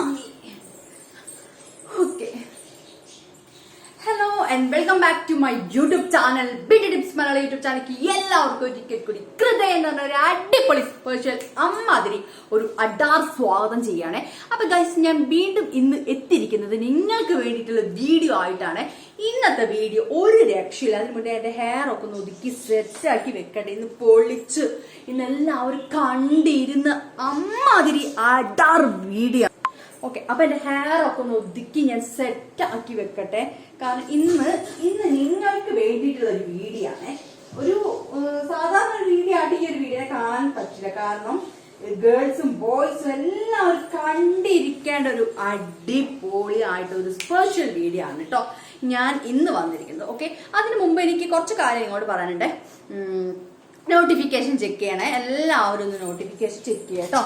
അമ്മി okay hello and welcome back to my YouTube channel B D tips Malayala YouTube ചാനലിലേക്ക് എല്ലാവർക്കും ഒരിക്കൽ കൂടി. ഹൃദയം എന്ന് പറഞ്ഞ ഒരു അടിപൊളി സ്പെഷ്യൽ അമ്മാതിരി ഒരു അഡാർ സ്വാഗതം ചെയ്യാണ്. അപ്പൊ ഗൈസ് ഞാൻ വീണ്ടും ഇന്ന് എത്തിയിരിക്കുന്നത് നിങ്ങൾക്ക് വേണ്ടിയിട്ടുള്ള വീഡിയോ ആയിട്ടാണ്. ഇന്നത്തെ വീഡിയോ ഒരു രക്ഷയില്ല. അതിന് മുന്നേ എന്റെ ഹെയർ ഒക്കെ ഒന്ന് ഒതുക്കി സെറ്റാക്കി വെക്കട്ടെ ഇന്ന് പൊളിച്ച് ഇന്നെല്ലാവരും കണ്ടിരുന്ന് അമ്മാതിരി അഡാർ വീഡിയോ ഓക്കെ അപ്പൊ എന്റെ ഹെയർ ഒക്കെ ഒന്ന് ഒതുക്കി ഞാൻ സെറ്റ് ആക്കി വെക്കട്ടെ. കാരണം ഇന്ന് ഇന്ന് നിങ്ങൾക്ക് വേണ്ടിയിട്ടുള്ള ഒരു വീഡിയോ ആണ്. ഒരു സാധാരണ ഒരു വീഡിയോ ആയിട്ട് ഈ ഒരു വീഡിയോ കാണാൻ പറ്റില്ല. കാരണം ഗേൾസും ബോയ്സും എല്ലാവരും കണ്ടിരിക്കേണ്ട ഒരു അടിപൊളി ആയിട്ട് ഒരു സ്പെഷ്യൽ വീഡിയോ ആണ് കേട്ടോ ഞാൻ ഇന്ന് വന്നിരിക്കുന്നത്. ഓക്കെ അതിനു മുമ്പ് എനിക്ക് കുറച്ച് കാര്യം ഇങ്ങോട്ട് പറയാനുണ്ട്. നോട്ടിഫിക്കേഷൻ ചെക്ക് ചെയ്യണേ. എല്ലാവരും ഒന്ന് നോട്ടിഫിക്കേഷൻ ചെക്ക് ചെയ്യുക കേട്ടോ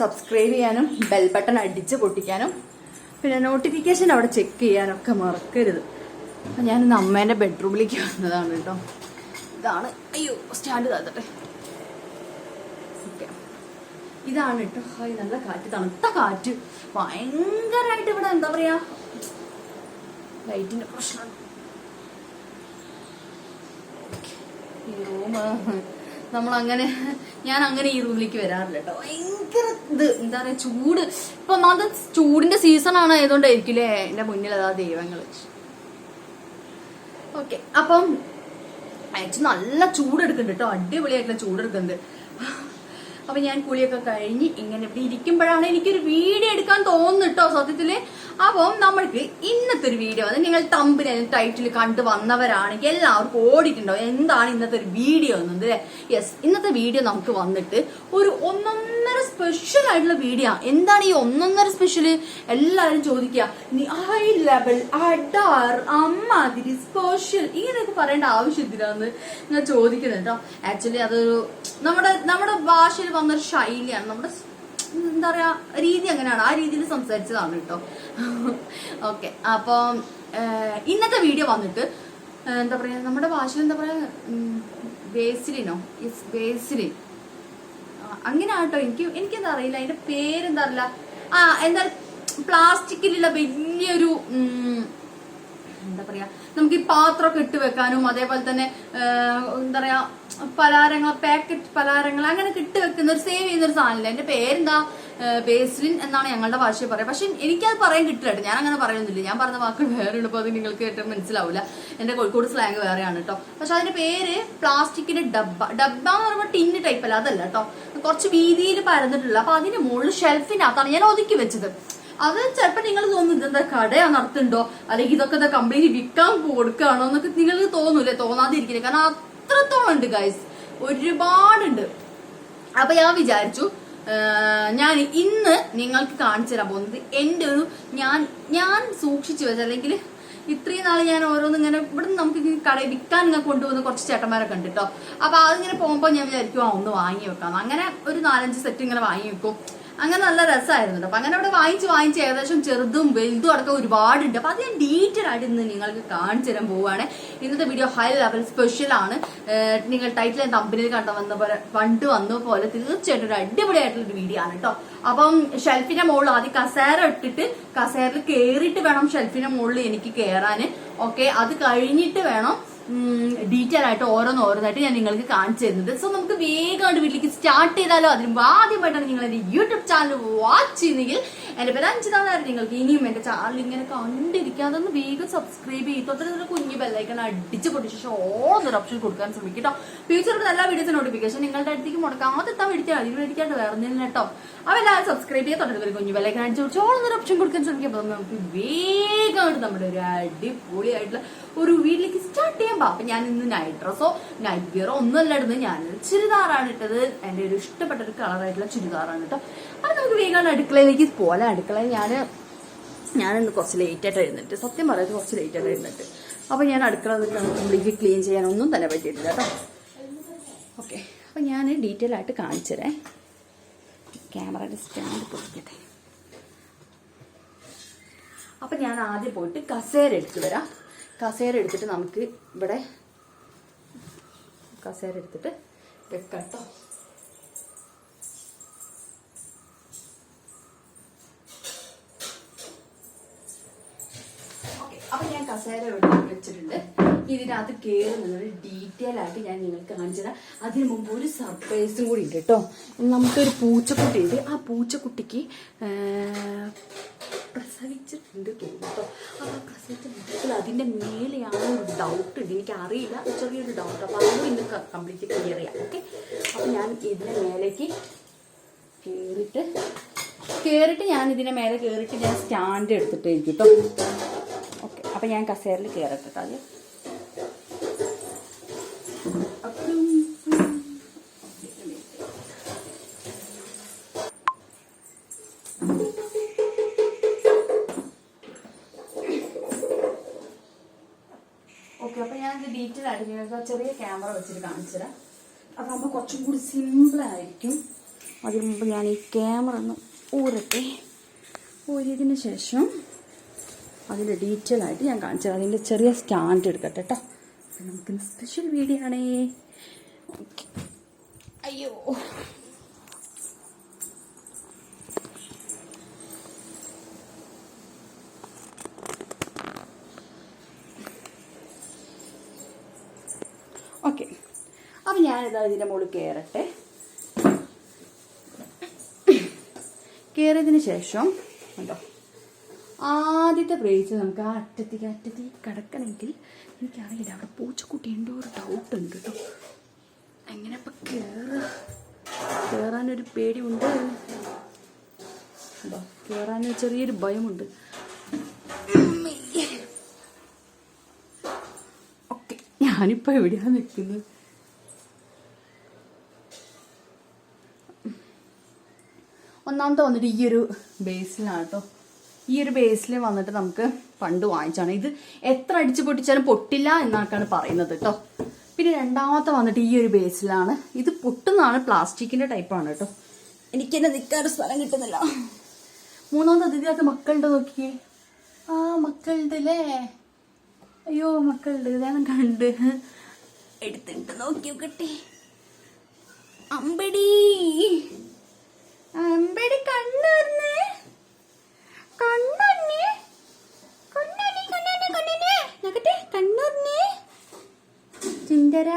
സബ്സ്ക്രൈബ് ചെയ്യാനും ബെൽ ബട്ടൺ അടിച്ച് പൊട്ടിക്കാനും പിന്നെ നോട്ടിഫിക്കേഷൻ അവിടെ ചെക്ക് ചെയ്യാനൊക്കെ മറക്കരുത്. അപ്പം ഞാനിന്ന് അമ്മേന്റെ ബെഡ്റൂമിലേക്ക് വന്നതാണ് കേട്ടോ ഇതാണ്. അയ്യോ സ്റ്റാൻഡ് താത്തട്ടെ ഓക്കെ. ഇതാണ് കേട്ടോ ഹായ് നല്ല കാറ്റ് തണുത്ത കാറ്റ്. ഭയങ്കരമായിട്ട് ഇവിടെ എന്താ പറയുക ലൈറ്റിന്റെ പ്രശ്നം. ഈ നമ്മൾ അങ്ങനെ ഞാൻ അങ്ങനെ ഈ റൂമിലേക്ക് വരാറില്ല ഭയങ്കര ഇത് എന്താ പറയാ ചൂട്. ഇപ്പൊ അത് ചൂടിന്റെ സീസൺ ആണ് ആയതുകൊണ്ടായിരിക്കില്ലേ എന്റെ മുന്നിൽ അതാ ദൈവങ്ങൾ ഓക്കെ അപ്പം അയച്ചു നല്ല ചൂടെടുക്കുന്നുണ്ട് കേട്ടോ അടിപൊളിയായിട്ടുള്ള ചൂടെടുക്കുന്നുണ്ട്. അപ്പൊ ഞാൻ കുളിയൊക്കെ കഴിഞ്ഞ് ഇങ്ങനെ ഇവിടെ ഇരിക്കുമ്പോഴാണ് എനിക്കൊരു വീഡിയോ എടുക്കാൻ തോന്നുന്നു കേട്ടോ സത്യത്തിൽ. അപ്പം നമ്മൾക്ക് ഇന്നത്തെ ഒരു വീഡിയോ അത് നിങ്ങൾ തമ്പിൽ ടൈറ്റിൽ കണ്ടു വന്നവരാണെങ്കിൽ എല്ലാവർക്കും ഓടിയിട്ടുണ്ടാവും എന്താണ് ഇന്നത്തെ ഒരു വീഡിയോ എന്നത് യെസ് ഇന്നത്തെ വീഡിയോ നമുക്ക് വന്നിട്ട് ഒരു ഒന്നൊന്നര സ്പെഷ്യൽ ആയിട്ടുള്ള വീഡിയോ എന്താണ് ഈ ഒന്നൊന്നര സ്പെഷ്യൽ എല്ലാവരും ചോദിക്കുക. ഹൈ ലെവൽ അഡാർ അമ്മാതിരി സ്പെഷ്യൽ ഇങ്ങനെയൊക്കെ പറയേണ്ട ആവശ്യത്തിലാന്ന് ഞാൻ ചോദിക്കുന്നത് കേട്ടോ ആക്ച്വലി അതൊരു നമ്മുടെ നമ്മുടെ ഭാഷയിൽ വന്നൊരു ശൈലിയാണ്. നമ്മുടെ എന്താ പറയാ രീതി അങ്ങനെയാണ്. ആ രീതിയിൽ സംസാരിച്ചതാണ് കേട്ടോ. ഓക്കെ അപ്പം ഇന്നത്തെ വീഡിയോ വന്നിട്ട് എന്താ പറയാ നമ്മുടെ ഭാഷ എന്താ പറയാ ബേസിലിനോ ബേസിലിൻ. അങ്ങനെ ആട്ടോ എനിക്ക് എനിക്കെന്താ അറിയില്ല. അതിന്റെ പേരെന്താ അറിയില്ല. ആ എന്താ പ്ലാസ്റ്റിക്കിലുള്ള വലിയൊരു എന്താ പറയാ നമുക്ക് ഈ പാത്രമൊക്കെ ഇട്ട് വെക്കാനും അതേപോലെ തന്നെ എന്താ പറയാ പലഹാരങ്ങൾ പാക്കറ്റ് പലഹാരങ്ങൾ അങ്ങനെ കിട്ടി വെക്കുന്ന ഒരു സേവ് ചെയ്യുന്ന ഒരു സാധനമില്ല. എന്റെ പേരെന്താ? ബേസ്ലിൻ എന്നാണ് ഞങ്ങളുടെ ഭാഷയിൽ പറയാം പക്ഷെ എനിക്കത് പറയാൻ കിട്ടില്ല കേട്ടോ. ഞാൻ അങ്ങനെ പറയുന്നില്ല ഞാൻ പറഞ്ഞ വാക്കുകൾ വേറെ ഉള്ളപ്പോൾ അത് നിങ്ങൾക്ക് ഏറ്റവും മനസ്സിലാവില്ല. എന്റെ കോഴിക്കോട് സ്ലാങ് വേറെയാണ് കേട്ടോ. പക്ഷെ അതിന്റെ പേര് പ്ലാസ്റ്റിക്കിന്റെ ഡബ്ബ. ഡബ്ബ എന്ന് പറയുമ്പോൾ ടിന്ന് ടൈപ്പ് അല്ല അതല്ല കേട്ടോ. കുറച്ച് വീതിയിൽ പരന്നിട്ടുള്ള അപ്പൊ അതിന്റെ മുകളിൽ ഷെൽഫിനകത്താണ് ഞാൻ ഒതുക്കി വെച്ചത്. അത് ചിലപ്പോ നിങ്ങൾ തോന്നും ഇതെന്താ കടയാ നടത്തുന്നുണ്ടോ അല്ലെങ്കിൽ ഇതൊക്കെ കംപ്ലീറ്റ് വിൽക്കാൻ കൊടുക്കുകയാണോ എന്നൊക്കെ നിങ്ങൾക്ക് തോന്നൂലേ? തോന്നാതിരിക്കില്ല? കാരണം അത്രത്തോളം ഉണ്ട് ഗൈസ് ഒരുപാടുണ്ട്. അപ്പൊ ഞാൻ വിചാരിച്ചു ഞാൻ ഇന്ന് നിങ്ങൾക്ക് കാണിച്ചു തരാൻ പോകുന്നത് എന്റെ ഒരു ഞാൻ ഞാൻ സൂക്ഷിച്ചു വെച്ച അല്ലെങ്കിൽ ഇത്രയും നാൾ ഞാൻ ഓരോന്നും ഇങ്ങനെ ഇവിടെ നമുക്ക് കട കടയിൽ വിൽക്കാൻ ഇങ്ങനെ കൊണ്ടുപോകുന്ന കുറച്ച് ചേട്ടന്മാരൊക്കെ ഉണ്ട് കേട്ടോ അപ്പൊ അതിങ്ങനെ പോകുമ്പോൾ ഞാൻ വിചാരിക്കും ആ ഒന്ന് വാങ്ങി വെക്കാം. അങ്ങനെ ഒരു നാലഞ്ച് സെറ്റ് ഇങ്ങനെ വാങ്ങി വെക്കും. അങ്ങനെ നല്ല രസമായിരുന്നു കേട്ടോ. അപ്പൊ അങ്ങനെ അവിടെ വാങ്ങിച്ച് വാങ്ങിച്ച് ഏകദേശം ചെറുതും വലുതും അടക്കം ഒരുപാടുണ്ട്. അപ്പൊ അത് ഞാൻ ഡീറ്റെയിൽ ആയിട്ട് ഇന്ന് നിങ്ങൾക്ക് കാണിച്ചു തരാൻ പോവുകയാണ്. ഇന്നത്തെ വീഡിയോ ഹൈ ലെവൽ സ്പെഷ്യൽ ആണ്. നിങ്ങൾ ടൈറ്റിൽ കമ്പനിയിൽ കണ്ട വന്ന പോലെ പണ്ട് വന്ന പോലെ തീർച്ചയായിട്ടും ഒരു അടിപൊളിയായിട്ടുള്ള ഒരു വീഡിയോ ആണ് കേട്ടോ. അപ്പം ഷെൽഫിന്റെ മുകളിൽ ആദ്യം കസേര ഇട്ടിട്ട് കസേരയിൽ കയറിയിട്ട് വേണം ഷെൽഫിന്റെ മുകളിൽ എനിക്ക് കയറാൻ ഓക്കെ അത് കഴിഞ്ഞിട്ട് വേണം ഡീറ്റെയിൽ ആയിട്ട് ഓരോന്ന് ഓരോന്നായിട്ട് ഞാൻ നിങ്ങൾക്ക് കാണിച്ചു തരുന്നത്. സോ നമുക്ക് വേഗമായിട്ട് വീട്ടിലേക്ക് സ്റ്റാർട്ട് ചെയ്താലോ? അതിന് ആദ്യമായിട്ടാണ് എന്റെ യൂട്യൂബ് ചാനൽ വാച്ച് ചെയ്യുന്നെങ്കിൽ എന്റെ പേര് അഞ്ചിതാണ് നിങ്ങൾക്ക് ഇനിയും എന്റെ ചാനൽ ഇങ്ങനെ കണ്ടിരിക്കാതെ ഒന്ന് വേഗം സബ്സ്ക്രൈബ് ചെയ്തു അത്ര കുഞ്ഞു ബെല്ലൈക്കൺ അടിച്ച് പൊട്ടിച്ച് ശേഷം ഓരോന്നൊരു ഓപ്ഷൻ കൊടുക്കാൻ ശ്രമിക്കട്ടോ കേട്ടോ ഫ്യൂച്ചറിൽ എല്ലാ വീഡിയോസ് നോട്ടിഫിക്കേഷൻ നിങ്ങളുടെ അടുത്തേക്ക് മുടക്കാതെ എത്താൻ വേണ്ടി അതിന് മേടിക്കാണ്ട് വേറെ കേട്ടോ അവ എല്ലാവരും സബ്സ്ക്രൈബ് ചെയ്ത് തൊട്ടടുത്തൊരു കുഞ്ഞു ബെല്ലൈക്കൺ അടിച്ച് പൊടിച്ച് ഓരോന്നൊരു ഓപ്ഷൻ കൊടുക്കാൻ ശ്രമിക്കും. അപ്പൊ നമുക്ക് വേഗമായിട്ട് നമ്മുടെ ഒരു അടിപൊളിയായിട്ടുള്ള ഒരു വീട്ടിലേക്ക് സ്റ്റാർട്ട് ചെയ്യാൻ പാ ഞാൻ ഇന്ന് നൈറ്റ് ഡ്രസ്സോ നൈറ്റ് ഗിയറോ ഒന്നും അല്ല ഇടുന്നത്. ഞാൻ ചുരിദാറാണ് ഇട്ടത്. എന്റെ ഒരു ഇഷ്ടപ്പെട്ട ഒരു കളറായിട്ടുള്ള ചുരിദാറാണ് കേട്ടോ അപ്പൊ നമുക്ക് വേഗം അടുക്കളയിലേക്ക് പോലെ അടുക്കള ഞാൻ ഞാനിന്ന് കുറച്ച് ലേറ്റായിട്ട് എഴുന്നിട്ട് സത്യം പറയുന്നത് കുറച്ച് ലേറ്റായിട്ട് എഴുന്നിട്ട് അപ്പൊ ഞാൻ അടുക്കള കംപ്ലീറ്റ് ക്ലീൻ ചെയ്യാനൊന്നും തന്നെ പറ്റിയിട്ടില്ല കേട്ടോ. ഓക്കെ അപ്പൊ ഞാൻ ഡീറ്റെയിൽ ആയിട്ട് കാണിച്ചു ക്യാമറ സ്റ്റാൻഡ് പൊടിക്കട്ടെ അപ്പൊ ഞാൻ ആദ്യം പോയിട്ട് കസേര എടുത്തു വരാം. കസേര എടുത്തിട്ട് നമുക്ക് ഇവിടെ കസേര എടുത്തിട്ട് വെക്കാം കേട്ടോ. കസേര ഇവിടെ വെച്ചിട്ടുണ്ട്. ഇതിനകത്ത് കയറുന്നത് ഡീറ്റെയിൽ ആയിട്ട് ഞാൻ നിങ്ങൾക്ക് കാണിച്ചു തരാം. അതിന് മുമ്പ് ഒരു സർപ്രൈസും കൂടി ഉണ്ട് കേട്ടോ. നമുക്കൊരു പൂച്ചക്കുട്ടി ഉണ്ട്. ആ പൂച്ചക്കുട്ടിക്ക് പ്രസവിച്ചിട്ടുണ്ട് തോന്നുട്ടോ അപ്പോൾ പ്രസവിച്ച അതിന്റെ മേലെയാണ് ഒരു ഡൗട്ട് ഉണ്ട്. എനിക്ക് അറിയില്ല ചെറിയൊരു ഡൗട്ട് അപ്പോൾ അതും ഇന്ന് കംപ്ലീറ്റ് ക്ലിയർ ചെയ്യാം. ഓക്കെ അപ്പോൾ ഞാൻ ഇതിന്റെ മേലേക്ക് കേറിട്ട് കേറിട്ട് ഞാൻ ഇതിന്റെ മേലെ കേറിട്ട് ഞാൻ സ്റ്റാൻഡ് എടുത്തിട്ടായിരിക്കും കേട്ടോ. അപ്പം ഞാൻ കസേരയിൽ കയറട്ടെ അത് അപ്പം ഓക്കെ അപ്പം ഞാൻ ഇത് ഡീറ്റെയിൽ ആയിട്ട് നിങ്ങൾക്ക് ചെറിയ ക്യാമറ വെച്ചിട്ട് കാണിച്ചു തരാം. അതാകുമ്പോൾ കുറച്ചും കൂടി സിമ്പിളായിരിക്കും അതിന് മുമ്പ് ഞാൻ ഈ ക്യാമറ ഒന്ന് ഊരട്ടെ. ഊരിയതിന് ശേഷം അതിന്റെ ഡീറ്റെയിൽ ആയിട്ട് ഞാൻ കാണിച്ചു തരാം. അതിന്റെ ചെറിയ സ്റ്റാൻഡ് എടുക്കട്ടെ കേട്ടോ നമുക്കിന്ന് സ്പെഷ്യൽ വീഡിയോ ആണേ. അയ്യോ. ഓക്കെ അപ്പം ഞാനിതാ ഇതിന്റെ മുകളിൽ കയറട്ടെ കയറിയതിന് ശേഷം ഉണ്ടോ ആദ്യത്തെ പ്രേച്ച് നമുക്ക് ആ അറ്റത്തേക്ക് അറ്റത്തേക്ക് കിടക്കണമെങ്കിൽ എനിക്കറിയില്ല അവിടെ പൂച്ചക്കുട്ടി എന്തോ ഒരു ഡൗട്ട് ഉണ്ട് കേട്ടോ. എങ്ങനെ ഇപ്പം കയറുക കയറാനൊരു പേടിയുണ്ട്. ഉണ്ടോ കയറാനൊരു ചെറിയൊരു ഭയമുണ്ട്. ഓക്കെ ഞാനിപ്പോൾ എവിടെയാണ് നിൽക്കുന്നത്? ഒന്നാമത്തെ വന്നിട്ട് ഈ ഒരു ബേസിലാണ് കേട്ടോ. ഈ ഒരു ബേസിൽ വന്നിട്ട് നമുക്ക് പണ്ട് വാങ്ങിച്ചാണ്. ഇത് എത്ര അടിച്ചു പൊട്ടിച്ചാലും പൊട്ടില്ല എന്നാണ് പറയുന്നത് കേട്ടോ പിന്നെ രണ്ടാമത്തെ വന്നിട്ട് ഈ ഒരു ബേസിലാണ് ഇത് പൊട്ടുന്നതാണ് പ്ലാസ്റ്റിക്കിന്റെ ടൈപ്പാണ് കേട്ടോ എനിക്ക് തന്നെ നിൽക്കാൻ സ്ഥലം കിട്ടുന്നില്ല. മൂന്നാമത്തെ അതിഥികൾക്ക് മക്കളുടെ നോക്കിയേ. ആ മക്കളുടെ അല്ലേ അയ്യോ മക്കളുടെ ഇതാണ് കണ്ട്. എടുത്തിട്ട് നോക്കി നോക്കട്ടെ. അമ്പടി. അമ്പടി കണ്ണുറന്നേ ചിന്തര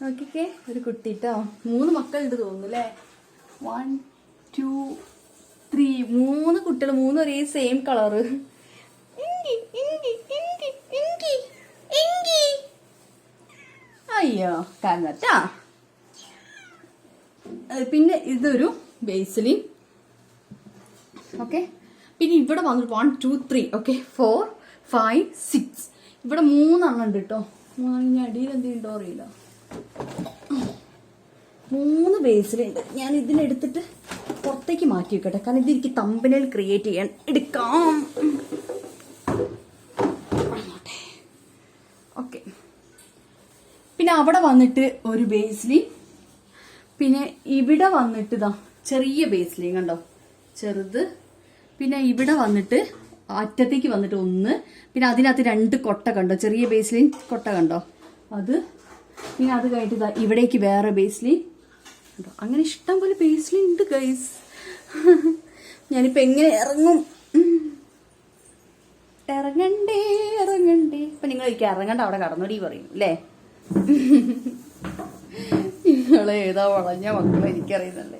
നോക്കിക്കേ ഒരു കുട്ടി ട്ടോ മൂന്ന് മക്കളുണ്ട് തോന്നുന്നു അല്ലേ വൺ ടു ത്രീ മൂന്ന് കുട്ടികൾ മൂന്ന് ഒരേ സെയിം കളറ് അയ്യോ കാരണറ്റാ പിന്നെ ഇതൊരു ബേസിലി ഓക്കെ പിന്നെ ഇവിടെ വന്നിട്ട് one two three okay four five six ഇവിടെ മൂന്നെണ്ണം ഉണ്ട് കേട്ടോ മൂന്നെണ്ണം ഞാൻ അടിയിൽ എന്തെങ്കിലും അറിയില്ല മൂന്ന് ബേസിലുണ്ട് ഞാൻ ഇതിനെടുത്തിട്ട് പുറത്തേക്ക് മാറ്റി വെക്കട്ടെ. കാരണം ഇത് എനിക്ക് തമ്പനയിൽ ക്രിയേറ്റ് ചെയ്യാൻ എടുക്കാം. ഓക്കെ പിന്നെ അവിടെ വന്നിട്ട് ഒരു ബേസിലി പിന്നെ ഇവിടെ വന്നിട്ട് ഇതാ ചെറിയ ബേസിലി കണ്ടോ? ചെറുത്. പിന്നെ ഇവിടെ വന്നിട്ട് അറ്റത്തേക്ക് വന്നിട്ട് ഒന്ന്. പിന്നെ അതിനകത്ത് രണ്ട് കൊട്ട കണ്ടോ? ചെറിയ ബേസ്ലിൻ കൊട്ട കണ്ടോ? അത്. പിന്നെ അത് കഴിഞ്ഞിട്ട് ഇതാ ഇവിടേക്ക് വേറെ ബേസ്ലിൻ കണ്ടോ? അങ്ങനെ ഇഷ്ടം പോലെ ബേസ്ലിൻ ഉണ്ട് ഗൈസ് ഞാനിപ്പോ എങ്ങനെ ഇറങ്ങും? ഇറങ്ങണ്ടേ ഇറങ്ങണ്ടേ. ഇപ്പൊ നിങ്ങൾ ഇറങ്ങണ്ട അവിടെ കടന്നോടി പറയും അല്ലേ? നിങ്ങളെ ഏതാ വളഞ്ഞ മക്കളെ എനിക്കറിയുന്നല്ലേ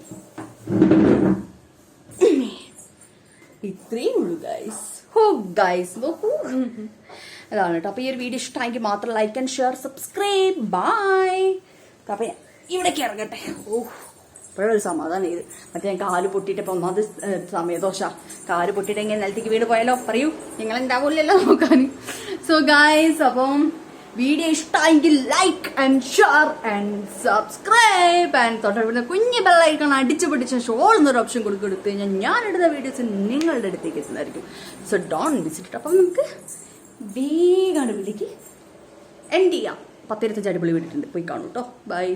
ഇത്രയും ഉള്ളു ഗൈസ് ഹോ ഗൈസ് നോക്കൂ അതാണ് കേട്ടോ അപ്പൊ ഈ ഒരു വീഡിയോ ഇഷ്ടമായെങ്കിൽ മാത്രം like and share subscribe bye അപ്പൊ ഇവിടേക്ക് ഇറങ്ങട്ടെ. ഓ ഇപ്പോഴൊരു സമാധാനം ഇത്. മറ്റേ ഞാൻ കാൽ പൊട്ടിയിട്ട് ഇപ്പൊ ഒന്നാമത് സമയദോഷ കാൽ പൊട്ടിയിട്ട് എങ്ങനെ നിലത്തേക്ക് വീട് പോയാലോ? പറയൂ. നിങ്ങൾ ഉണ്ടാവില്ലല്ലോ നോക്കാൻ. സോ ഗായ്സ് അപ്പം വീഡിയോ ഇഷ്ടമായെങ്കിൽ like and share and subscribe and തൊട്ടടുത്ത കുഞ്ഞു ബെല്ലൈക്കൺ അടിച്ചു പിടിച്ച ഷോൾ എന്നൊരു ഓപ്ഷൻ കൊടുത്തു കഴിഞ്ഞാൽ ഞാൻ എടുത്ത വീഡിയോസ് നിങ്ങളുടെ അടുത്തേക്ക് എത്തുന്നതായിരിക്കും. സോ ഡോൺ വിസിറ്റ് അപ്പം നമുക്ക് വേഗം വീട്ടിലേക്ക് എൻഡ് ചെയ്യാം. പത്തിരത്തഞ്ച് അടിപൊളി വിട്ടിട്ടുണ്ട് പോയി കാണൂ കേട്ടോ ബൈ